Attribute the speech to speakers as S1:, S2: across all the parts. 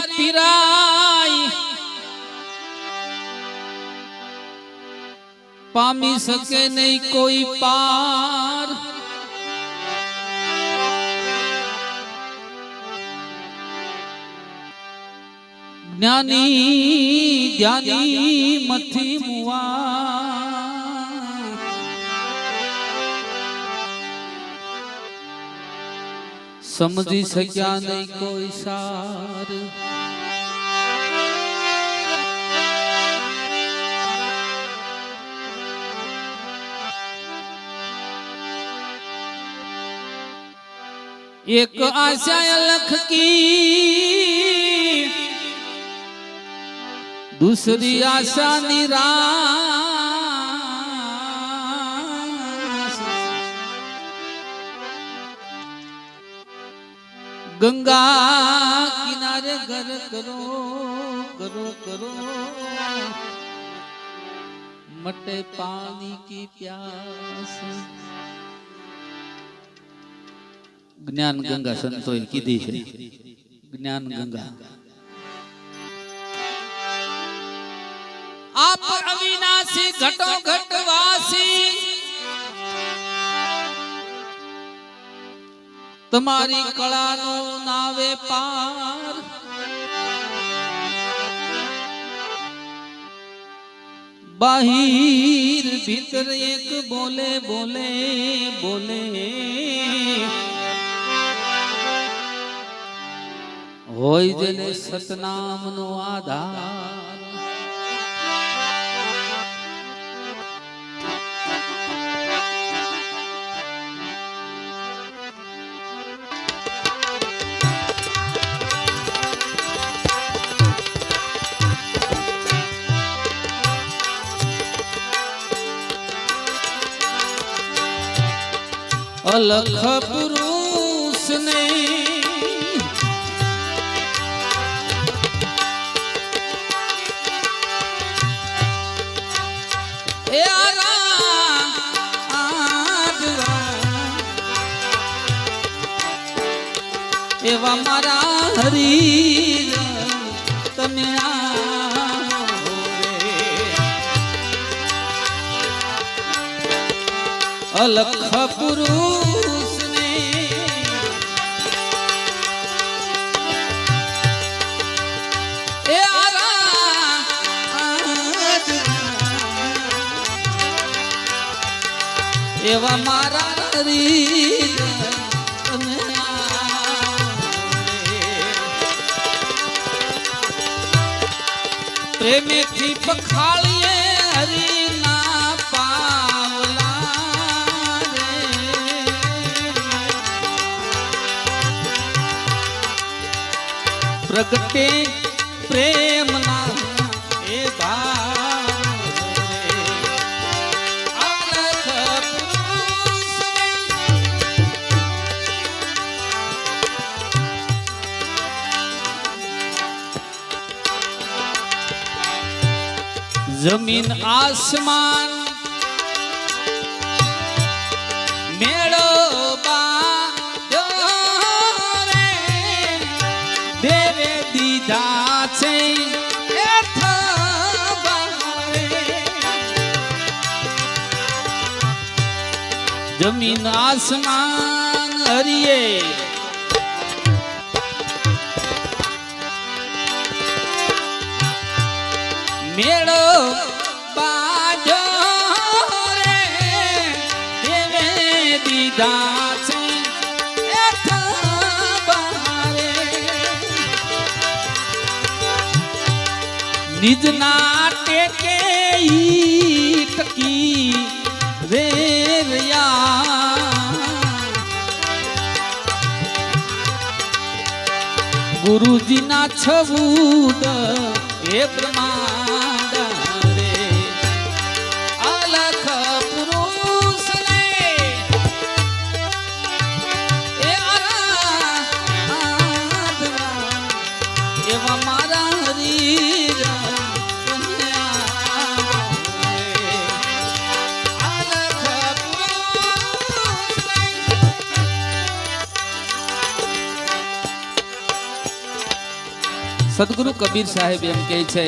S1: પીરાઈ પામી શકે નહીં કોઈ પાર જ્ઞાની ધ્યાની મથી મુવા સમજી શક્યા નહીં કોઈ સાર એક આશા લખ કી દૂસરી આશા નિરાશ ગંગા કિનારે ઘર કરો કરો કરો. મટે પાણી કી પ્યાસ. જ્ઞાન ગંગા સંતોએ કીધી છે જ્ઞાન ગંગા આપ અવિનાશી ઘટો ઘટવાસી તમારી કળાનો નાવે પાર બાહિર ભીતર એક બોલે બોલે બોલે હોય જેને સતનામનો આધાર. અલખ પુરુષ ને એવા મારા હરી તમે. અલખ પુરુષ ને એ એવા મારા હરી પ્રેમેથી પખાળીએ હરીના પાવલા પ્રગટે પ્રેમના જમીન આસમાન મેળો. દેવે દીધા છે જમીન આસમાન હરિયે મેળો બાજો રે દેવે દીધા છે. નિજના ટેકે ટકી રે ગુરુજીના છબૂદ એ પ્રમાદ સદગુરુ કબીર સાહેબ એમ કહે છે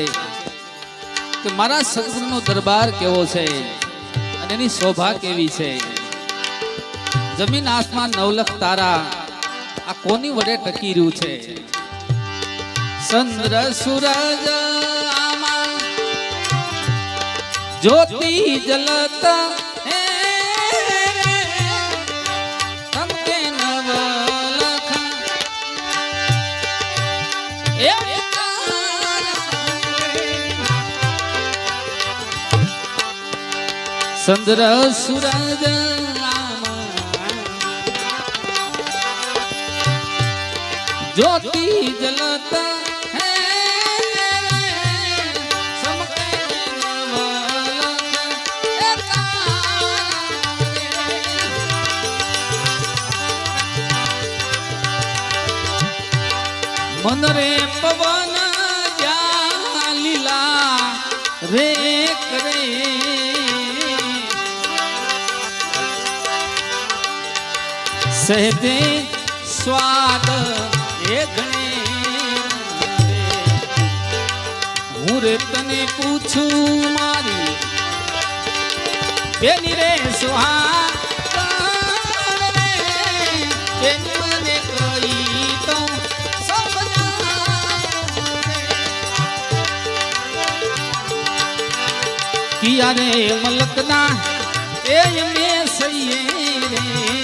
S1: કે મારા સદગુરુનો દરબાર કેવો છે અને એની શોભા કેવી છે? જમીન આસમાન નવલખ તારા, આ કોની વડે ટકી રહ્યું છે? ચંદ્ર, સૂરજ જ્યોતિ, જલત ચંદ્ર સૂરજ જ્યોતિ જલત મન રે પવન સહેજે સ્વાદ એ ગણે હું રે તને પૂછું મારી બેની રે સુહા કઈ તો કિયા રે મલકના, એ મે સૈયે રે.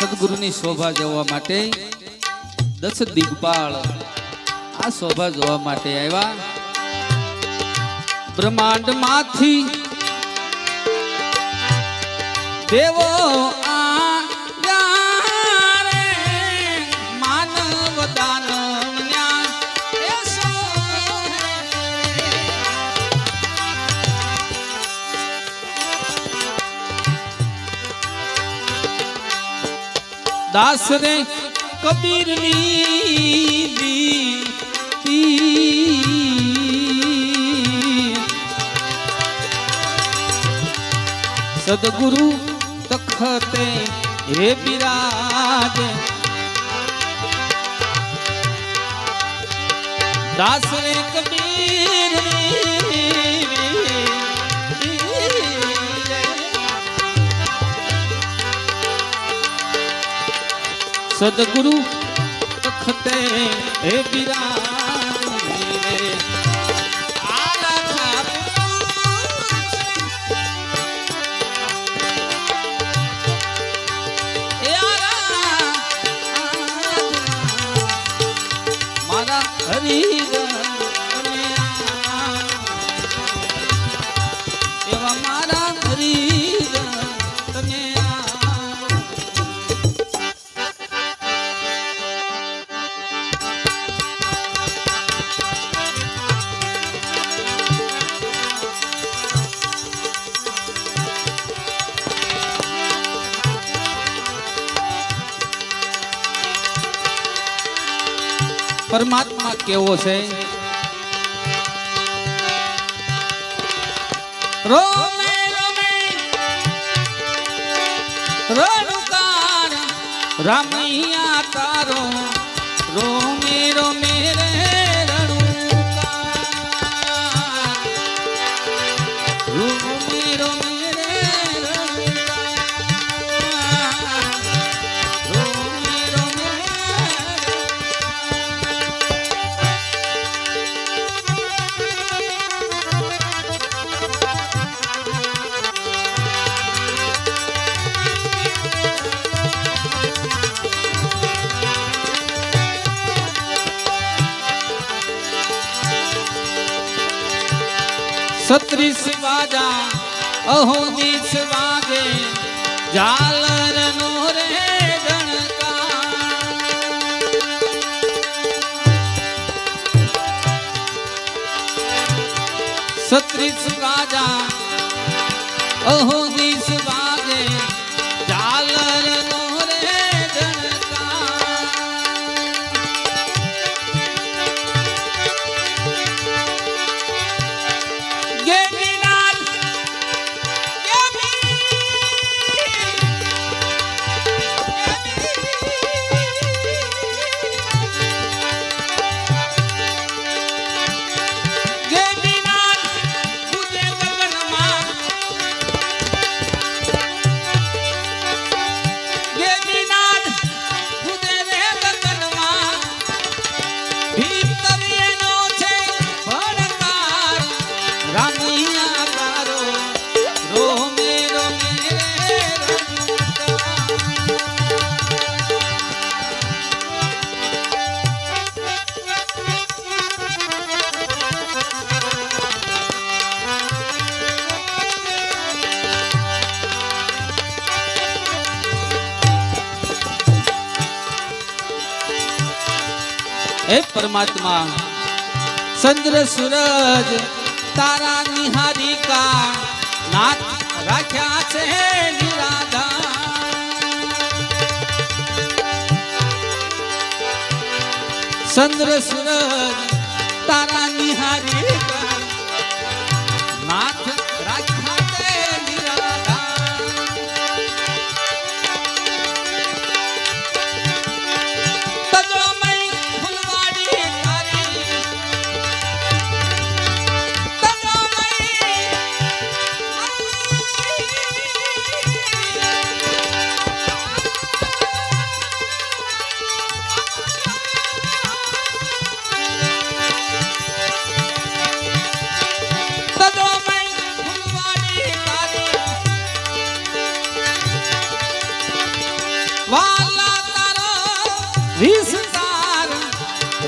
S1: સદગુરુની શોભા જોવા માટે દસ દિગપાળ આ શોભા જોવા માટે આવ્યા. બ્રહ્માંડમાંથી દેવો દાસ રે કબીર સદગુરુ તખતે હે બિરાજ. દાસ રે કબીર સદગુરુ તખતે હે બિરાજ પરમાત્મા કેવો છે? રોમે રોમે તારો. રોમે રોમે રે સત્રીસ વાજા અહો દીસ વાગે ઝાલર નો રે સત્રીસ રાજા અહો દીસ હે પરમાત્મા? ચંદ્ર સૂરજ તારા નિહારિકા નાથ રાખ્યા છે નિરાધા ચંદ્ર સૂરજ તારા નિહારિકા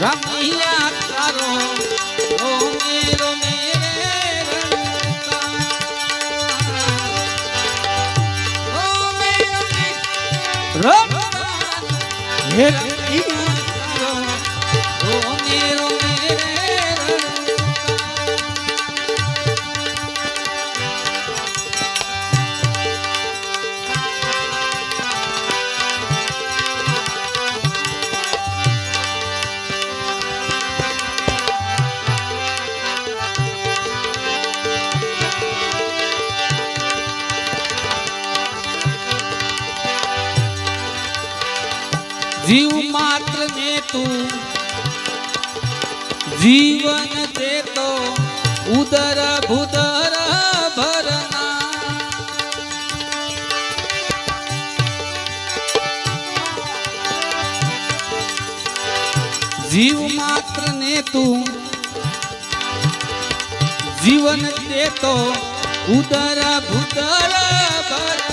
S1: રમિયા તારો રોમે રોમે રે રણકાર. રોમે રોમે જીવ માત્ર ને તું જીવન દેતો ઉદર ભુદર ભરના. જીવ માત્ર ને તું જીવન દેતો ઉદર ભુદર ભરના.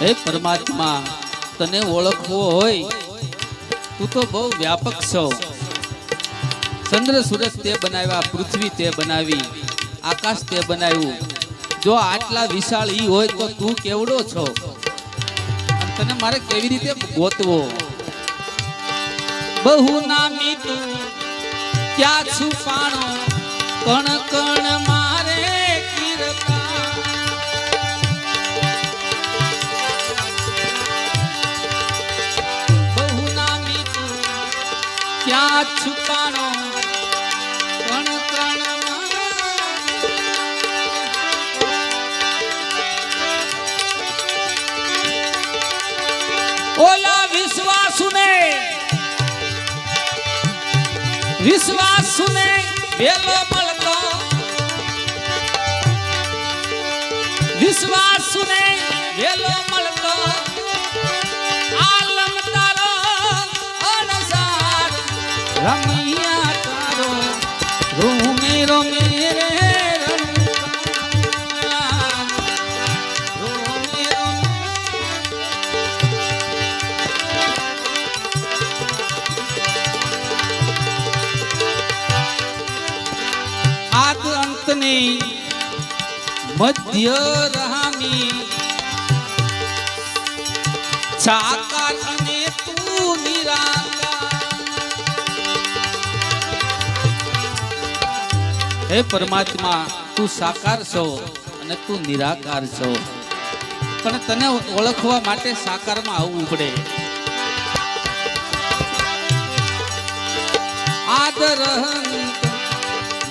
S1: હે પરમાત્મા, તને ઓળખવો હોય, તું તો બહુ વ્યાપક છો. ચંદ્ર સૂરજ તે બનાવ્યા, પૃથ્વી તે બનાવી, આકાશ તે બનાવ્યું. જો આટલા વિશાળ ઈ હોય તો તું કેવડો છો? તને મારે કેવી રીતે ગોતવો? બહુ નામી તું, ક્યાં છુપાણો કણ કણ મારે કીર્તા ક્યાં છુપાણો કણ કણ ઓલા વિશ્વાસુને. વિશ્વાસુને વેલો મળતો. વિશ્વાસુને વેલો મળતો. રમિયા તારો રોમે રોમે રે મધ્ય રહાની સાકાર હે પરમાત્મા, તું સાકાર છો અને તું નિરાકાર છો. પણ તને ઓળખવા માટે સાકારમાં આવવું પડે. આદરહંત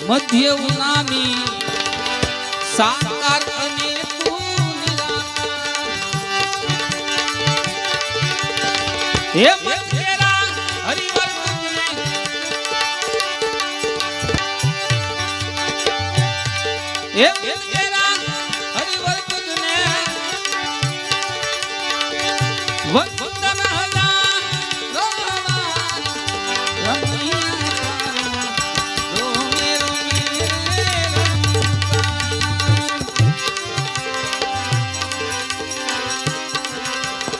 S1: મધ્ય ઉનામી, સાકાર અને તું નિરાકાર. હે હે